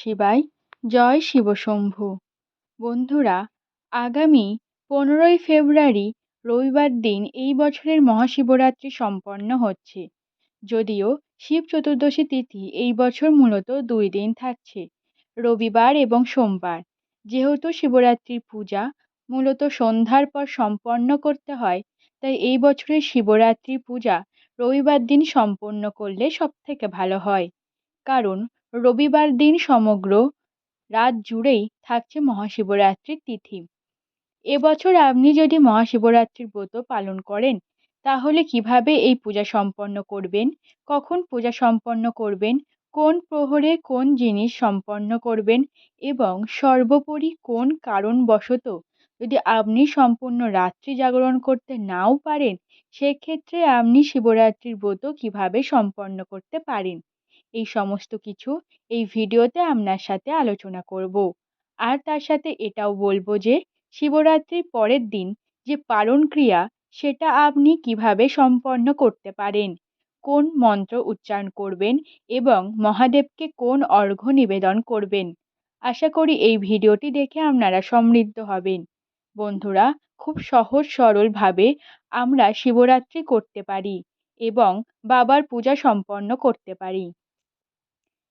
শিবায় জয় শিবশম্ভু। বন্ধুরা, আগামী পনেরোই ফেব্রুয়ারি রবিবার দিন এই বছরের মহাশিবরাত্রি সম্পন্ন হচ্ছে। যদিও শিব চতুর্দশী তিথি এই বছর মূলত দুই দিন থাকছে, রবিবার এবং সোমবার। যেহেতু শিবরাত্রির পূজা মূলত সন্ধ্যার পর সম্পন্ন করতে হয়, তাই এই বছরের শিবরাত্রি পূজা রবিবার দিন সম্পন্ন করলে সবথেকে ভালো হয়। কারণ রবিবার দিন সমগ্র রাত জুড়েই থাকছে মহাশিবরাত্রির তিথি। এবছর আপনি যদি মহাশিবরাত্রির ব্রত পালন করেন, তাহলে কীভাবে এই পূজা সম্পন্ন করবেন? কখন পূজা সম্পন্ন করবেন? কোন প্রহরে কোন জিনিস সম্পন্ন করবেন? এবং সর্বোপরি কোন কারণবশত যদি আপনি সম্পূর্ণ রাত্রি জাগরণ করতে নাও পারেন, সেক্ষেত্রে আপনি শিবরাত্রির ব্রত কীভাবে সম্পন্ন করতে পারেন? এই সমস্ত কিছু এই ভিডিওতে আপনার সাথে আলোচনা করব। আর তার সাথে এটাও বলব যে, শিবরাত্রির পরের দিন যে পালন ক্রিয়া, সেটা আপনি কীভাবে সম্পন্ন করতে পারেন? কোন মন্ত্র উচ্চারণ করবেন এবং মহাদেবকে কোন অর্ঘ্য নিবেদন করবেন? আশা করি এই ভিডিওটি দেখে আপনারা সমৃদ্ধ হবেন। বন্ধুরা, খুব সহজ সরলভাবে আমরা শিবরাত্রি করতে পারি এবং বাবার পূজা সম্পন্ন করতে পারি।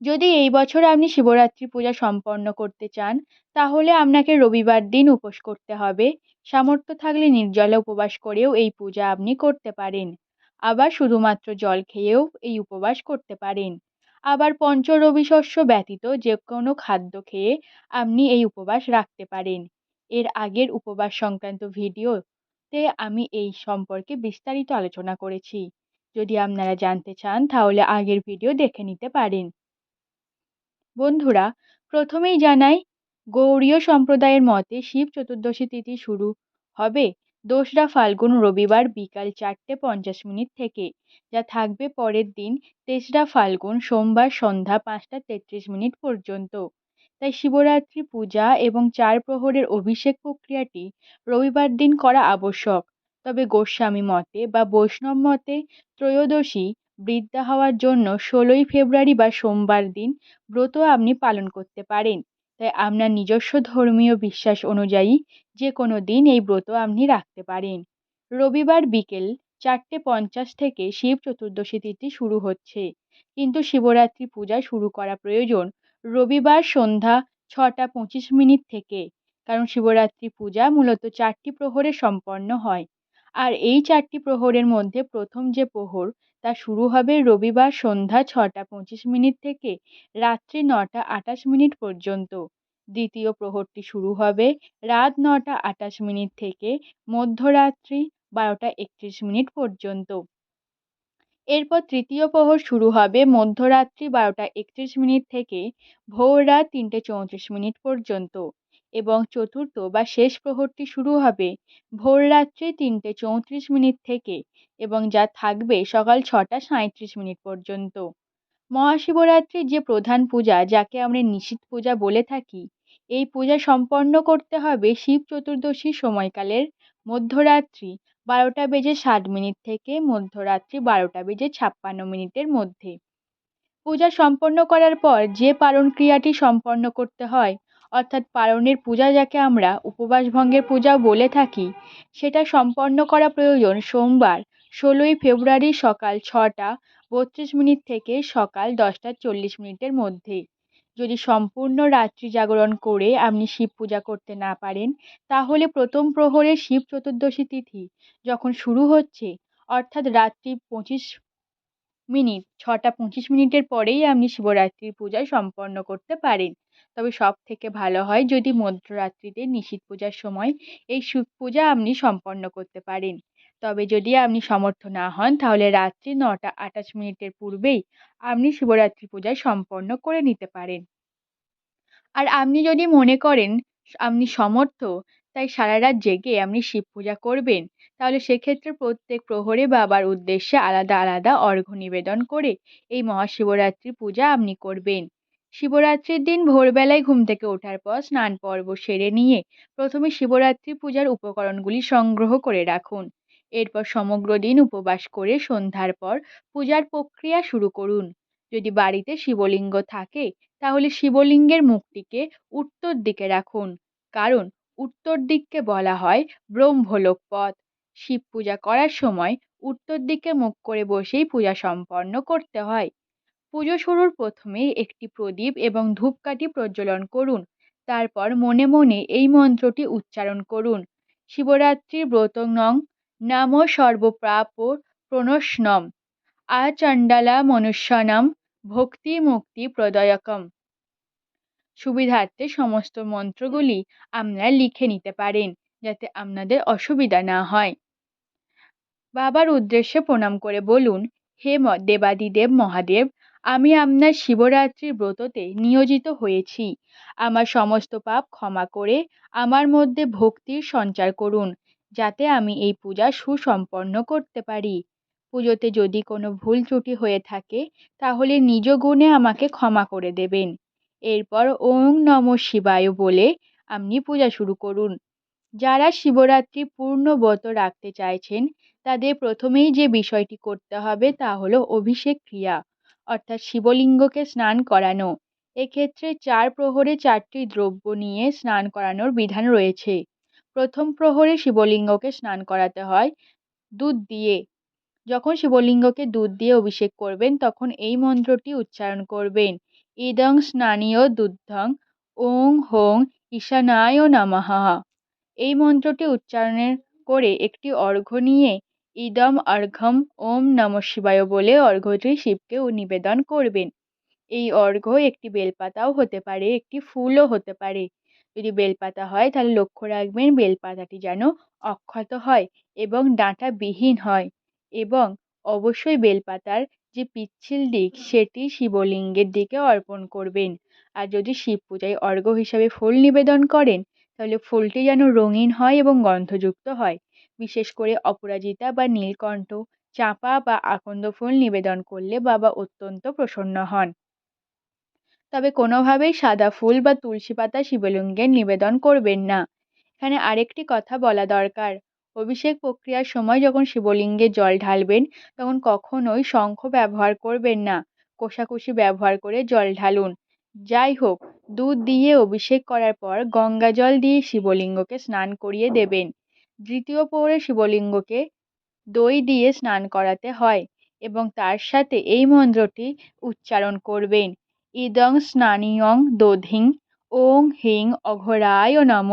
যদি এই বছর আপনি শিবরাত্রি পূজা সম্পন্ন করতে চান, তাহলে আপনাকে রবিবার দিন উপোস করতে হবে। সামর্থ্য থাকলে নির্জলে উপবাস করেও এই পূজা আপনি করতে পারেন। আবার শুধুমাত্র জল খেয়েও এই উপবাস করতে পারেন। আবার পঞ্চ রবি শস্য ব্যতীত যে কোনো খাদ্য খেয়ে আপনি এই উপবাস রাখতে পারেন। এর আগের উপবাস সংক্রান্ত ভিডিওতে আমি এই সম্পর্কে বিস্তারিত আলোচনা করেছি। যদি আপনারা জানতে চান, তাহলে আগের ভিডিও দেখে নিতে পারেন। বন্ধুরা, প্রথমেই জানাই, গৌড়ীয় সম্প্রদায়ের মতে শিব চতুর্দশী তিথি শুরু হবে দোসরা ফাল্গুন রবিবার বিকাল চারটে পঞ্চাশ মিনিট থেকে, যা থাকবে পরের দিন তেসরা ফাল্গুন সোমবার সন্ধ্যা পাঁচটা তেত্রিশ মিনিট পর্যন্ত। তাই শিবরাত্রি পূজা এবং চার প্রহরের অভিষেক প্রক্রিয়াটি রবিবার দিন করা আবশ্যক। তবে গোস্বামী মতে বা বৈষ্ণব মতে ত্রয়োদশী বৃদ্ধা হওয়ার জন্য ষোলোই ফেব্রুয়ারি বা সোমবার দিন ব্রত আপনি পালন করতে পারেন। তাই আপনার নিজস্ব ধর্মীয় বিশ্বাস অনুযায়ী যে কোনো দিন এই ব্রত আপনি রাখতে পারেন। রবিবার বিকেল চারটে পঞ্চাশ থেকে শিব চতুর্দশী তিথি শুরু হচ্ছে। কিন্তু শিবরাত্রি পূজা শুরু করা প্রয়োজন। রবিবার সন্ধ্যা ছটা পঁচিশ মিনিট থেকে, কারণ শিবরাত্রি পূজা মূলত চারটি প্রহরে সম্পন্ন হয়। আর এই চারটি প্রহরের মধ্যে প্রথম যে প্রহর তা শুরু হবে রবিবার সন্ধ্যা ছটা পঁচিশ মিনিট থেকে রাত্রি নটা আটাশ মিনিট পর্যন্ত। দ্বিতীয় প্রহরটি শুরু হবে রাত নটা আটাশ মিনিট থেকে মধ্যরাত্রি বারোটা একত্রিশ মিনিট পর্যন্ত। এরপর তৃতীয় প্রহর শুরু হবে মধ্যরাত্রি বারোটা একত্রিশ মিনিট থেকে ভোর রাত তিনটে চৌত্রিশ মিনিট পর্যন্ত এবং চতুর্থ বা শেষ প্রহরটি শুরু হবে ভোর রাত্রি তিনটে চৌত্রিশ মিনিট থেকে এবং যা থাকবে সকাল ছটা সাঁইত্রিশ মিনিট পর্যন্ত। মহাশিবরাত্রির যে প্রধান পূজা, যাকে আমরা নিশীথ পূজা বলে থাকি, এই পূজা সম্পন্ন করতে হবে শিব চতুর্দশীর সময়কালের মধ্যরাত্রি, বারোটা বেজে ষাট মিনিট থেকে মধ্যরাত্রি বারোটা বেজে ছাপ্পান্ন মিনিটের মধ্যে। পূজা সম্পন্ন করার পর যে পালন ক্রিয়াটি সম্পন্ন করতে হয়, অর্থাৎ পালনের পূজা যাকে আমরা উপবাস ভঙ্গের পূজা বলে থাকি, সেটা সম্পন্ন করা প্রয়োজন সোমবার ষোলোই ফেব্রুয়ারি সকাল ছটা, বত্রিশ মিনিট থেকে সকাল দশটা চল্লিশ মিনিটের মধ্যে। যদি সম্পূর্ণ রাত্রি জাগরণ করে আপনি শিব পূজা করতে না পারেন, তাহলে প্রথম প্রহরে শিব চতুর্দশী তিথি যখন শুরু হচ্ছে, অর্থাৎ রাত্রি পঁচিশ মিনিট, ছটা পঁচিশ মিনিটের পরেই আপনি শিবরাত্রির পূজা সম্পন্ন করতে পারেন। তবে সব থেকে ভালো হয় যদি মধ্যরাত্রিতে নিশীথ পূজার সময় এই শিব পূজা আপনি সম্পন্ন করতে পারেন। তবে যদি আপনি সমর্থ না হন, তাহলে রাত্রি নটা আটাশ মিনিটের পূর্বেই আপনি শিবরাত্রি পূজা সম্পন্ন করে নিতে পারেন। আর আপনি যদি মনে করেন আপনি সমর্থ, তাই সারা রাত জেগে আপনি শিব পূজা করবেন, তাহলে সেক্ষেত্রে প্রত্যেক প্রহরে বাবার উদ্দেশ্যে আলাদা আলাদা অর্ঘ্য নিবেদন করে এই মহাশিবরাত্রি পূজা আপনি করবেন। শিবরাত্রির দিন ভোরবেলায় ঘুম থেকে ওঠার পর স্নান পর্ব সেরে নিয়ে প্রথমে শিবরাত্রি পূজার উপকরণগুলি সংগ্রহ করে রাখুন। এরপর সমগ্র দিন উপবাস করে সন্ধ্যার পর পূজার প্রক্রিয়া শুরু করুন। যদি বাড়িতে শিবলিঙ্গ থাকে, তাহলে শিবলিঙ্গের মুখটিকে উত্তর দিকে রাখুন। কারণ উত্তর দিককে বলা হয় ব্রহ্মলোক পথ শিব পূজা করার সময় উত্তর দিকে মুখ করে বসেই পূজা সম্পন্ন করতে হয়। পুজো শুরুর প্রথমে একটি প্রদীপ এবং ধূপকাঠি প্রজ্বলন করুন। তারপর মনে মনে এই মন্ত্রটি উচ্চারণ করুন। শিবরাত্রির ব্রত নং নাম সর্বপ্রাপ প্রণশ্নম আচণ্ডালা মনুষ্যনম ভক্তি মুক্তি প্রদয়কম সুবিধার্থে সমস্ত মন্ত্রগুলি আপনারা লিখে নিতে পারেন, যাতে আপনাদের অসুবিধা না হয়। বাবার উদ্দেশ্যে প্রণাম করে বলুন, হে দেবাদিদেব মহাদেব, আমি আপনার শিবরাত্রির ব্রততে নিয়োজিত হয়েছি। আমার সমস্ত পাপ ক্ষমা করে আমার মধ্যে ভক্তির সঞ্চার করুন। যাতে আমি এই পূজা সুসম্পন্ন করতে পারি। পুজোতে যদি কোনো ভুল ত্রুটি হয়ে থাকে, তাহলে নিজ গুণে আমাকে ক্ষমা করে দেবেন। এরপর ওং নম শিবায় বলে আপনি পূজা শুরু করুন। যারা শিবরাত্রি পূর্ণ ব্রত রাখতে চাইছেন, তাদের প্রথমেই যে বিষয়টি করতে হবে তা হলো অভিষেক ক্রিয়া, অর্থাৎ শিবলিঙ্গকে স্নান করানো। এক্ষেত্রে চার প্রহরে চারটি দ্রব্য নিয়ে স্নান করানোর বিধান রয়েছে। প্রথম প্রহরে শিবলিঙ্গকে স্নান করাতে হয়। দুধ দিয়ে। যখন শিবলিঙ্গকে দুধ দিয়ে অভিষেক করবেন, তখন এই মন্ত্রটি উচ্চারণ করবেন। ইদং স্নানীয় দুগ্ধং ওং হোং ঈশানায় নমঃ। এই মন্ত্রটি উচ্চারণের করে একটি অর্ঘ্য নিয়ে ইদম অর্ঘম ওম নম শিবায় বলে অর্ঘ্যটি শিবকে নিবেদন করবেন। এই অর্ঘ্য একটি বেলপাতাও হতে পারে, একটি ফুলও হতে পারে। যদি বেলপাতা হয়, তাহলে লক্ষ্য রাখবেন বেলপাতাটি যেন অক্ষত হয় এবং ডাঁটাবিহীন হয় এবং অবশ্যই বেলপাতার যে পিচ্ছিল দিক, সেটি শিবলিঙ্গের দিকে অর্পণ করবেন। আর যদি শিব পূজায় অর্ঘ্য হিসাবে ফুল নিবেদন করেন, তাহলে ফুলটি যেন রঙিন হয় এবং গন্ধযুক্ত হয়। বিশেষ করে অপরাজিতা বা নীলকণ্ঠ, চাঁপা বা আকন্দ ফুল নিবেদন করলে বাবা অত্যন্ত প্রসন্ন হন। তবে কোনোভাবেই সাদা ফুল বা তুলসী পাতা শিবলিঙ্গে নিবেদন করবেন না। এখানে আরেকটি কথা বলা দরকার। অভিষেক প্রক্রিয়ার সময় যখন শিবলিঙ্গে জল ঢালবেন, তখন কখনোই শঙ্খ ব্যবহার করবেন না। কোষাকুষি ব্যবহার করে জল ঢালুন। যাই হোক, দুধ দিয়ে অভিষেক করার পর গঙ্গা জল দিয়ে শিবলিঙ্গকে স্নান করিয়ে দেবেন। দ্বিতীয় পৌরে শিবলিঙ্গকে দই দিয়ে স্নান করাতে হয় এবং তার সাথে এই মন্ত্রটি উচ্চারণ করবেন। ইদং স্নানিয়ং দধিং ওং হিং অঘরায় নম।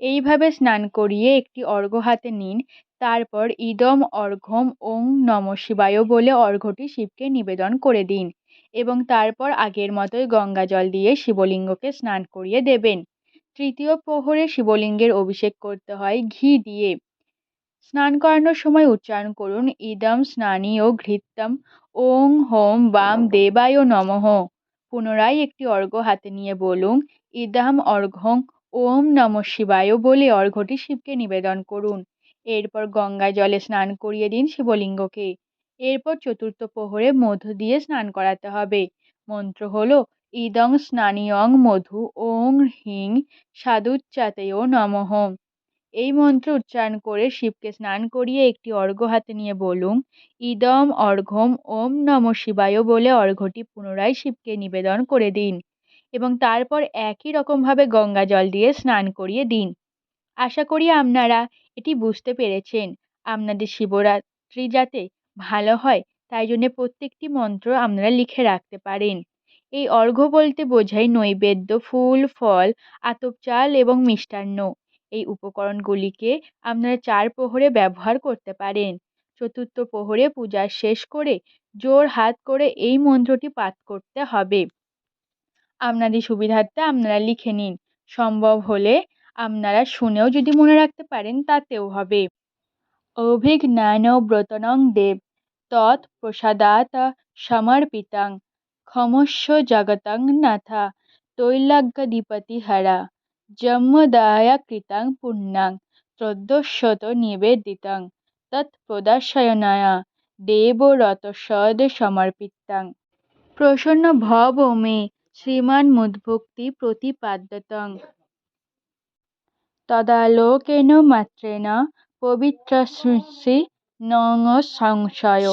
এইভাবে স্নান করিয়ে একটি অর্ঘ্য হাতে নিন, তারপর ইদম অর্ঘ্যম ওং নম শিবায় বলে অর্ঘ্যটি শিবকে নিবেদন করে দিন এবং তারপর আগের মতোই গঙ্গা জল দিয়ে শিবলিঙ্গকে স্নান করিয়ে দেবেন। তৃতীয় প্রহরে শিবলিঙ্গের অভিষেক করতে হয় ঘি দিয়ে। স্নান করানোর সময় উচ্চারণ করুন, ইদম স্নানী ও ঘৃতম ওং হোম বাম দেবায় নমঃ। পুনরায় একটি অর্ঘ্য হাতে নিয়ে বলুন, ইদম অর্ঘ্যং, ওম নম শিবায় বলে অর্ঘ্যটি শিবকে নিবেদন করুন। এরপর গঙ্গা জলে স্নান করিয়ে দিন শিবলিঙ্গকে। এরপর চতুর্থ প্রহরে মধু দিয়ে স্নান করাতে হবে। মন্ত্র হলো, ইদং স্নানিয়ং মধু, ওং হিং সাধুচ্চাতেয় নমঃ। এই মন্ত্র উচ্চারণ করে শিবকে স্নান করিয়ে একটি অর্ঘ্য হাতে নিয়ে বলুন, ইদম অর্ঘ্যম ওম নম শিবায় বলে অর্ঘ্যটি পুনরায় শিবকে নিবেদন করে দিন এবং তারপর একই রকমভাবে গঙ্গা জল দিয়ে স্নান করিয়ে দিন। আশা করি আপনারা এটি বুঝতে পেরেছেন। আপনাদের শিবরাত্রি যাতে ভালো হয়, তাই জন্যে প্রত্যেকটি মন্ত্র আপনারা লিখে রাখতে পারেন। এই অর্ঘ্য বলতে বোঝায় নৈবেদ্য, ফুল, ফল, আতপ চাল এবং মিষ্টান্ন। এই উপকরণগুলিকে আপনারা চার প্রহরে ব্যবহার করতে পারেন। চতুর্থ প্রহরে পূজা শেষ করে জোর হাত করে এই মন্ত্রটি পাঠ করতে হবে। আপনাদের সুবিধার্থে আপনারা লিখে নিন। সম্ভব হলে আপনারা শুনেও যদি মনে রাখতে পারেন তাতেও হবে। অভিজ্ঞান ব্রতনং দেব তৎ প্রসাদাত সমর্পিতাং ক্ষমস্ব জগতং নাথা তৈলাগ্যধিপতি হরা নিবেদিতাং তৎ প্রদর্শনায় দেবরতসদ সমর্পিতাং প্রসন্ন ভব মে শ্রীমান্মুদ্ভক্তি প্রতিপাদ্যতং তদালোকেন মাত্রেণ পবিত্রশ্রী নং সংশয়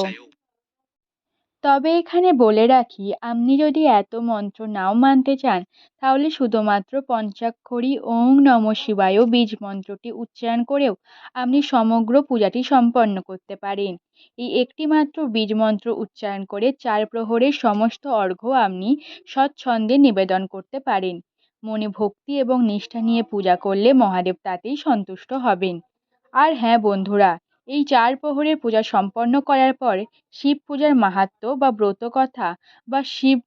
তবে এখানে বলে রাখি, আপনি যদি এত মন্ত্র নাও মানতে চান, তাহলে শুধুমাত্র পঞ্চাক্ষরী ওং নম শিবায় বীজ মন্ত্রটি উচ্চারণ করেও আপনি সমগ্র পূজাটি সম্পন্ন করতে পারেন। এই একটি মাত্র বীজ মন্ত্র উচ্চারণ করে চার প্রহরের সমস্ত অর্ঘ্য আপনি স্বচ্ছন্দে নিবেদন করতে পারেন। মনে ভক্তি এবং নিষ্ঠা নিয়ে পূজা করলে মহাদেব তাতেই সন্তুষ্ট হবেন। আর হ্যাঁ বন্ধুরা এই চার প্রহরের পূজা সম্পন্ন করার পর শিব পূজার মাহাত্ম্য বা ব্রতকথা বা শিব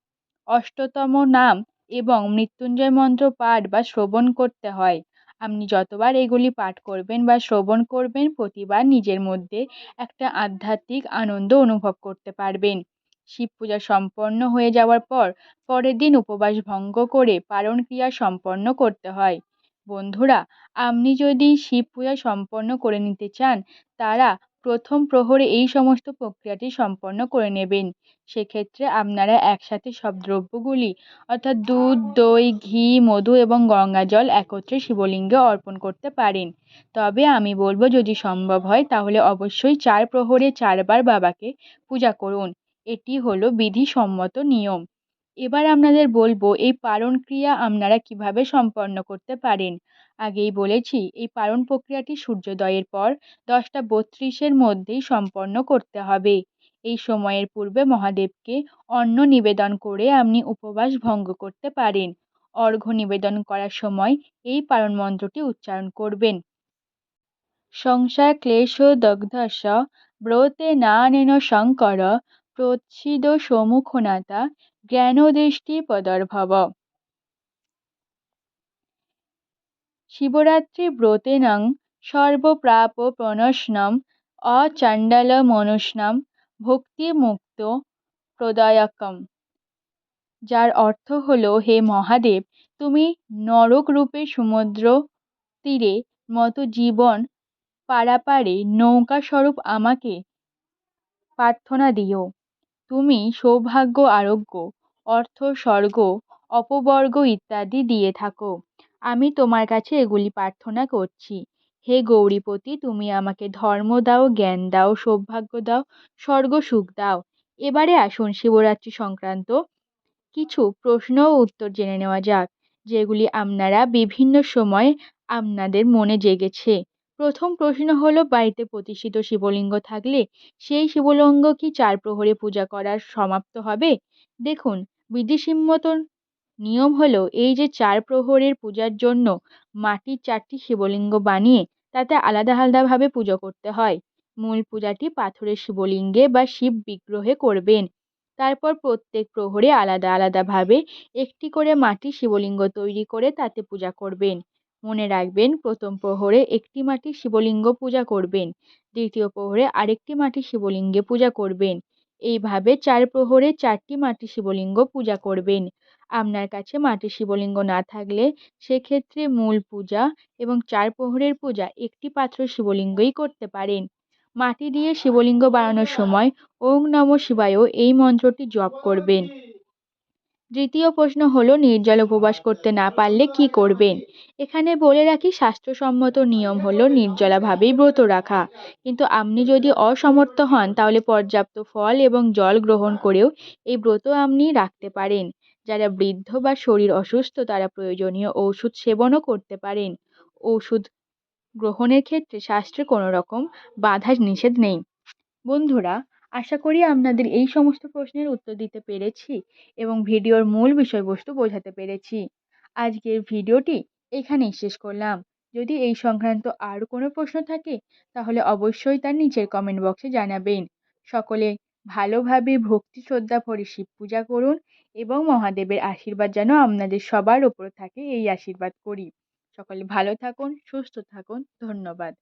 অষ্টতম নাম এবং মৃত্যুঞ্জয় মন্ত্র পাঠ বা শ্রবণ করতে হয়। আপনি যতবার এগুলি পাঠ করবেন বা শ্রবণ করবেন প্রতিবার নিজের মধ্যে একটা আধ্যাত্মিক আনন্দ অনুভব করতে পারবেন। শিব পূজা সম্পন্ন হয়ে যাওয়ার পর পরের দিন উপবাস ভঙ্গ করে পারণ ক্রিয়া সম্পন্ন করতে হয়। বন্ধুরা, আপনি যদি শিব পূজা সম্পন্ন করে নিতে চান, তারা প্রথম প্রহরে এই সমস্ত প্রক্রিয়াটি সম্পন্ন করে নেবেন। সেক্ষেত্রে আপনারা একসাথে সব দ্রব্যগুলি, অর্থাৎ দুধ, দই, ঘি, মধু এবং গঙ্গা জল একত্রে শিবলিঙ্গে অর্পণ করতে পারেন। তবে আমি বলব, যদি সম্ভব হয়, তাহলে অবশ্যই চার প্রহরে চারবার বাবাকে পূজা করুন। এটি হলো বিধিসম্মত নিয়ম। এবার আপনাদের বলব, এই পারণ ক্রিয়া আপনারা কীভাবে সম্পন্ন করতে পারেন? আগেই বলেছি, এই পারণ প্রক্রিয়াটি সূর্যোদয়ের পর দশটা বত্রিশের মধ্যেই সম্পন্ন করতে হবে। এই সময়ের পূর্বে মহাদেবকে অন্ন নিবেদন করে আপনি উপবাস ভঙ্গ করতে পারেন। অর্ঘ্য নিবেদন করার সময় এই পারণ মন্ত্রটি উচ্চারণ করবেন। সংসার ক্লেশ দগ্ধস্য ব্রতে নানেন শঙ্কর, প্রচ্ছিদ সমুখনাতা জ্ঞানদৃষ্টি পদর্ভব। শিবরাত্রি ব্রতেনং সর্বপ্রাপ প্রণশ্নম অচাণ্ডালমনুষ্ণম ভক্তিমুক্ত প্রদায়কম। যার অর্থ হলো, হে মহাদেব, তুমি নরক রূপে সমুদ্র তীরে মতো জীবন পারাপারে নৌকা স্বরূপ আমাকে প্রার্থনা দিও। তুমি সৌভাগ্য আরোগ্য, অর্থ স্বর্গ, অপবর্গ ইত্যাদি দিয়ে থাকো। আমি তোমার কাছে এগুলি প্রার্থনা করছি। হে গৌরীপতি, তুমি আমাকে ধর্ম দাও, জ্ঞান দাও, সৌভাগ্য দাও, স্বর্গ সুখ দাও। এবারে আসুন শিবরাত্রি সংক্রান্ত কিছু প্রশ্ন ও উত্তর জেনে নেওয়া যাক, যেগুলি আপনারা বিভিন্ন সময় আপনাদের মনে জেগেছে। প্রথম প্রশ্ন হলো, বাড়িতে প্রতিষ্ঠিত শিবলিঙ্গ থাকলে সেই শিবলিঙ্গ কি চার প্রহরে পূজা করার সমাপ্ত হবে? দেখুন বিধিসম্মত নিয়ম হলো, এই যে চার প্রহরের পূজার জন্য মাটির চারটি শিবলিঙ্গ বানিয়ে তাতে আলাদা আলাদাভাবে পুজো করতে হয়। মূল পূজাটি পাথরের শিবলিঙ্গে বা শিব বিগ্রহে করবেন। তারপর প্রত্যেক প্রহরে আলাদা আলাদাভাবে একটি করে মাটির শিবলিঙ্গ তৈরি করে তাতে পূজা করবেন। মনে রাখবেন, প্রথম প্রহরে একটি মাটি শিবলিঙ্গ পূজা করবেন, দ্বিতীয় প্রহরে আরেকটি মাটি শিবলিঙ্গে পূজা করবেন। এইভাবে চার প্রহরে চারটি মাটি শিবলিঙ্গ পূজা করবেন। আপনার কাছে মাটি শিবলিঙ্গ না থাকলে সেক্ষেত্রে মূল পূজা এবং চার প্রহরের পূজা একটি পাত্র শিবলিঙ্গই করতে পারেন। মাটি দিয়ে শিবলিঙ্গ বানানোর সময় ওং নম শিবায় এই মন্ত্রটি জপ করবেন। দ্বিতীয় প্রশ্ন হলো, নির্জল উপবাস করতে না পারলে কি করবেন? এখানে বলে রাখি স্বাস্থ্যসম্মত নিয়ম হলো নির্জলাভাবেই ব্রত রাখা। কিন্তু আপনি যদি অসমর্থ হন, তাহলে পর্যাপ্ত ফল এবং জল গ্রহণ করেও এই ব্রত আপনি রাখতে পারেন। যারা বৃদ্ধ বা শরীর অসুস্থ, তারা প্রয়োজনীয় ওষুধ সেবনও করতে পারেন। ওষুধ গ্রহণের ক্ষেত্রে শাস্ত্রে কোনো রকম বাধা নিষেধ নেই। বন্ধুরা আশা করি আপনাদের এই সমস্ত প্রশ্নের উত্তর দিতে পেরেছি এবং ভিডিওর মূল বিষয়বস্তু বোঝাতে পেরেছি। আজকের ভিডিওটি এখানেই শেষ করলাম। যদি এই সংক্রান্ত আর কোনো প্রশ্ন থাকে, তাহলে অবশ্যই তার নিচের কমেন্ট বক্সে জানাবেন। সকলে ভালোভাবে ভক্তি, শ্রদ্ধা ভরে শিব পূজা করুন এবং মহাদেবের আশীর্বাদ যেন আপনাদের সবার ওপর থাকে, এই আশীর্বাদ করি। সকলে ভালো থাকুন, সুস্থ থাকুন। ধন্যবাদ।